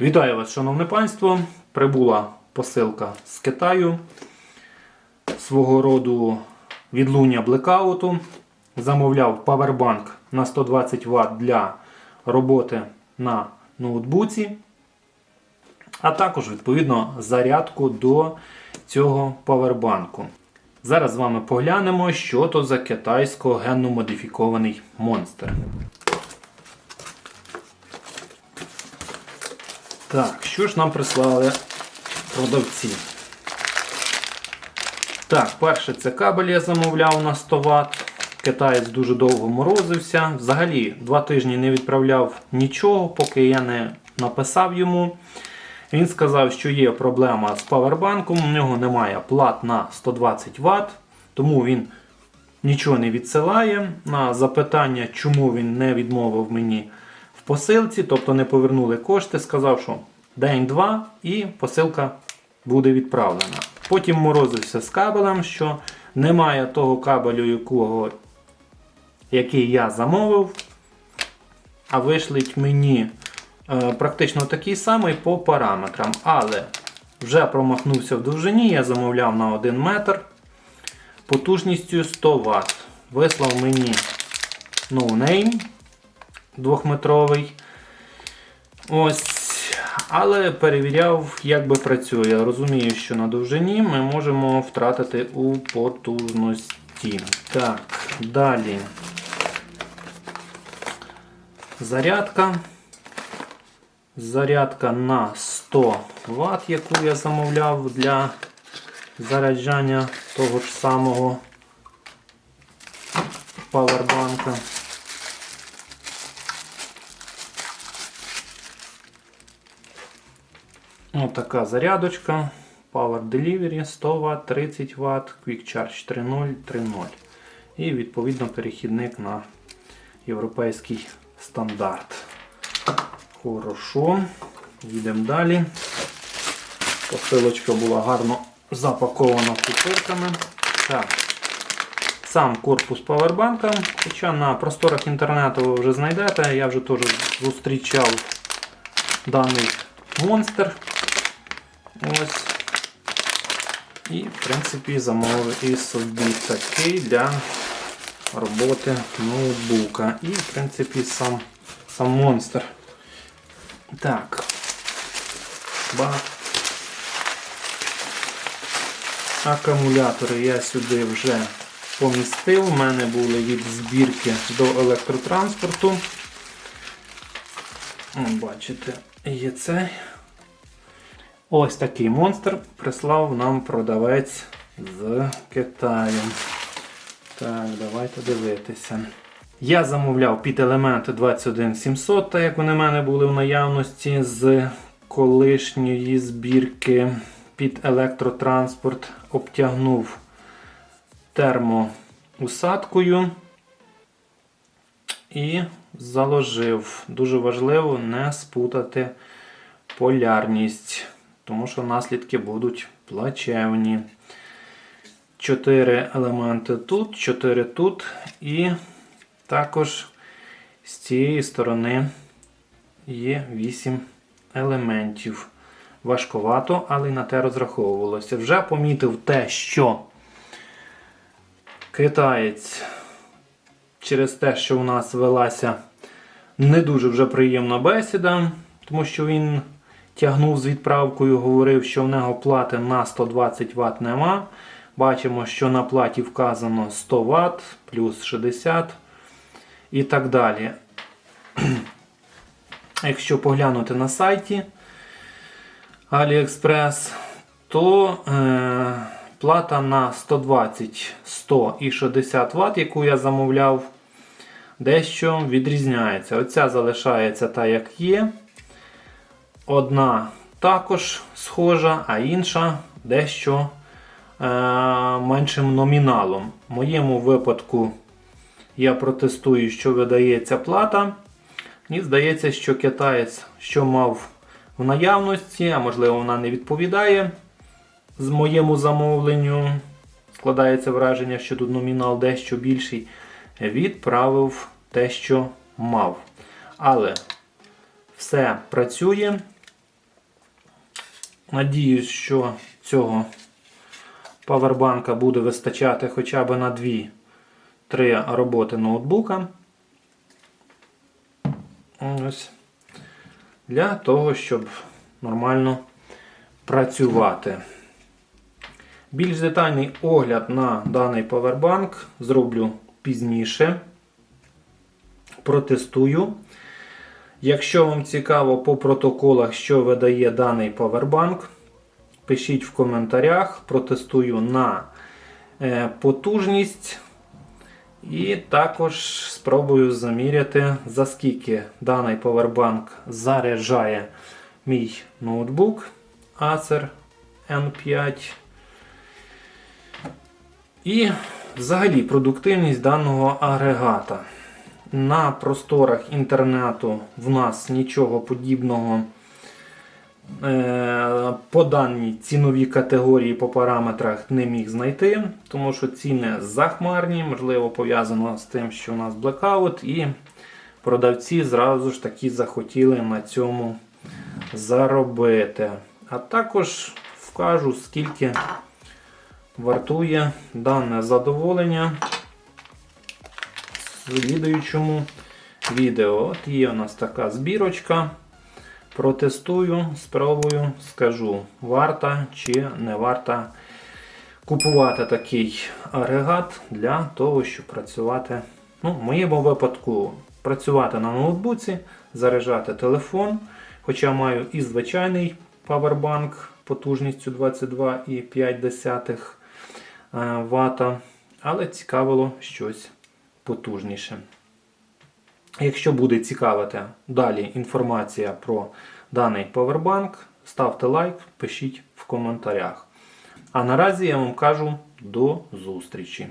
Вітаю вас, шановне панство. Прибула посилка з Китаю свого роду відлуння блекауту. Замовляв павербанк на 120 Вт для роботи на ноутбуці, а також, відповідно, зарядку до цього павербанку. Зараз з вами поглянемо, що то за китайсько генно модифікований монстр. Так, що ж нам прислали продавці? Так, перше це кабель я замовляв на 100 Вт. Китаєць дуже довго морозився. Взагалі, два тижні не відправляв нічого, поки я не написав йому. Він сказав, що є проблема з павербанком, у нього немає плат на 120 Вт, тому він нічого не відсилає. На запитання, чому він не відмовив мені посилці, тобто не повернули кошти, сказав, що день-два і посилка буде відправлена. Потім морозився з кабелем, що немає того кабелю, якого, який я замовив, а вишлють мені е, практично такий самий по параметрам. Але вже промахнувся в довжині, я замовляв на 1 метр потужністю 100 Вт. Вислав мені no name двохметровий. Ось. Але перевіряв, як би працює. Розумію, що на довжині ми можемо втратити у потужності. Так, далі. Зарядка. Зарядка на 100 Вт, яку я замовляв для заряджання того ж самого павербанка. Ось така зарядочка. Power Delivery 100 Вт, 30 Вт, Quick Charge 3.0, 3.0. І відповідно перехідник на європейський стандарт. Хорошо. Їдемо далі. Посилочка була гарно запакована пупирками. Так. Сам корпус павербанка. Хоча на просторах інтернету ви вже знайдете, я вже теж зустрічав даний монстр. Ось. І, в принципі, замовив і собі такий для роботи ноутбука. І, в принципі, сам, сам монстр. Так. Ба. Акумулятори я сюди вже помістив. У мене були від збірки до електротранспорту. Бачите, є цей. Ось такий монстр прислав нам продавець з Китаю. Так, давайте дивитися. Я замовляв під елементи 21700, так як вони в мене були в наявності з колишньої збірки під електротранспорт. Обтягнув термоусадкою і заложив. Дуже важливо не спутати полярність тому що наслідки будуть плачевні. Чотири елементи тут, чотири тут, і також з цієї сторони є вісім елементів. Важковато, але й на те розраховувалося. Вже помітив те, що китаєць через те, що у нас велася не дуже вже приємна бесіда, тому що він тягнув з відправкою, говорив, що в нього плати на 120 Вт нема. Бачимо, що на платі вказано 100 Вт плюс 60 і так далі. Якщо поглянути на сайті AliExpress, то е, плата на 120, 100 і 60 Вт, яку я замовляв, дещо відрізняється. Оця залишається та, як є. Одна також схожа, а інша дещо е, меншим номіналом. В моєму випадку я протестую, що видається плата. І здається, що китаєць, що мав в наявності, а можливо вона не відповідає з моєму замовленню. Складається враження, що тут номінал дещо більший. Відправив те, що мав. Але все працює. Надіюсь, що цього павербанка буде вистачати хоча б на 2-3 роботи ноутбука. Ось. Для того, щоб нормально працювати. Більш детальний огляд на даний павербанк зроблю пізніше. Протестую. Якщо вам цікаво по протоколах, що видає даний павербанк, пишіть в коментарях, протестую на е, потужність. І також спробую заміряти, за скільки даний павербанк заряджає мій ноутбук Acer N5. І взагалі продуктивність даного агрегата. На просторах інтернету в нас нічого подібного е, по даній ціновій категорії по параметрах не міг знайти, тому що ціни захмарні, можливо, пов'язано з тим, що у нас блекаут, і продавці зразу ж таки захотіли на цьому заробити. А також вкажу, скільки вартує дане задоволення в відео. От є у нас така збірочка. Протестую, спробую, скажу, варта чи не варта купувати такий агрегат для того, щоб працювати, ну, в моєму випадку, працювати на ноутбуці, заряджати телефон. Хоча маю і звичайний павербанк потужністю 22,5 Вт, але цікавило щось потужніше. Якщо буде цікавити далі інформація про даний павербанк, ставте лайк, пишіть в коментарях. А наразі я вам кажу до зустрічі.